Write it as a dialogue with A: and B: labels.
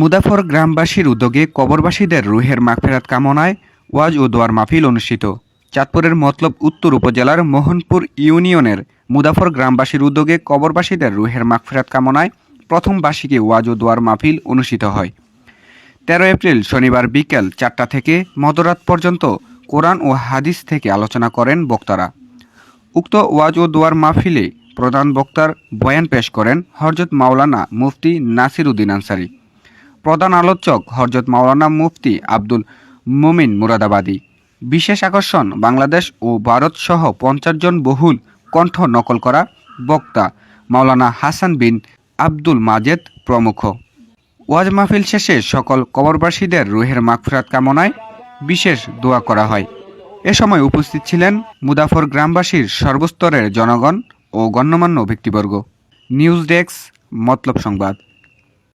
A: মুদাফর গ্রামবাসীর উদ্যোগে কবরবাসীদের রুহের মাগফেরাত কামনায় ওয়াজ ও দোয়ার মাহফিল অনুষ্ঠিত। চাঁদপুরের মতলব উত্তর উপজেলার মোহনপুর ইউনিয়নের মুদাফর গ্রামবাসীর উদ্যোগে কবরবাসীদের রুহের মাগফেরাত কামনায় প্রথম বার্ষিকী ওয়াজ ও দোয়ার মাহফিল অনুষ্ঠিত হয়। তেরো এপ্রিল শনিবার বিকেল চারটা থেকে মধ্যরাত পর্যন্ত কোরআন ও হাদিস থেকে আলোচনা করেন বক্তারা। উক্ত ওয়াজ ও দোয়ার মাহফিলে প্রধান বক্তার বয়ান পেশ করেন হরজত মাওলানা মুফতি নাসির উদ্দিন আনসারি। প্রধান আলোচক হরজত মাওলানা মুফতি আব্দুল মুমিন মুরাদাবাদী। বিশেষ আকর্ষণ, বাংলাদেশ ও ভারত সহ পঞ্চাশ জন বহুল কণ্ঠ নকল করা বক্তা মাওলানা হাসান বিন আব্দুল মাজেদ প্রমুখ। ওয়াজ মাহফিল শেষে সকল কবরবাসীদের রুহের মাগফিরাত কামনায় বিশেষ দোয়া করা হয়। এ সময় উপস্থিত ছিলেন মুদাফর গ্রামবাসীর সর্বস্তরের জনগণ ও গণ্যমান্য ব্যক্তিবর্গ। নিউজ ডেস্ক, মতলব সংবাদ।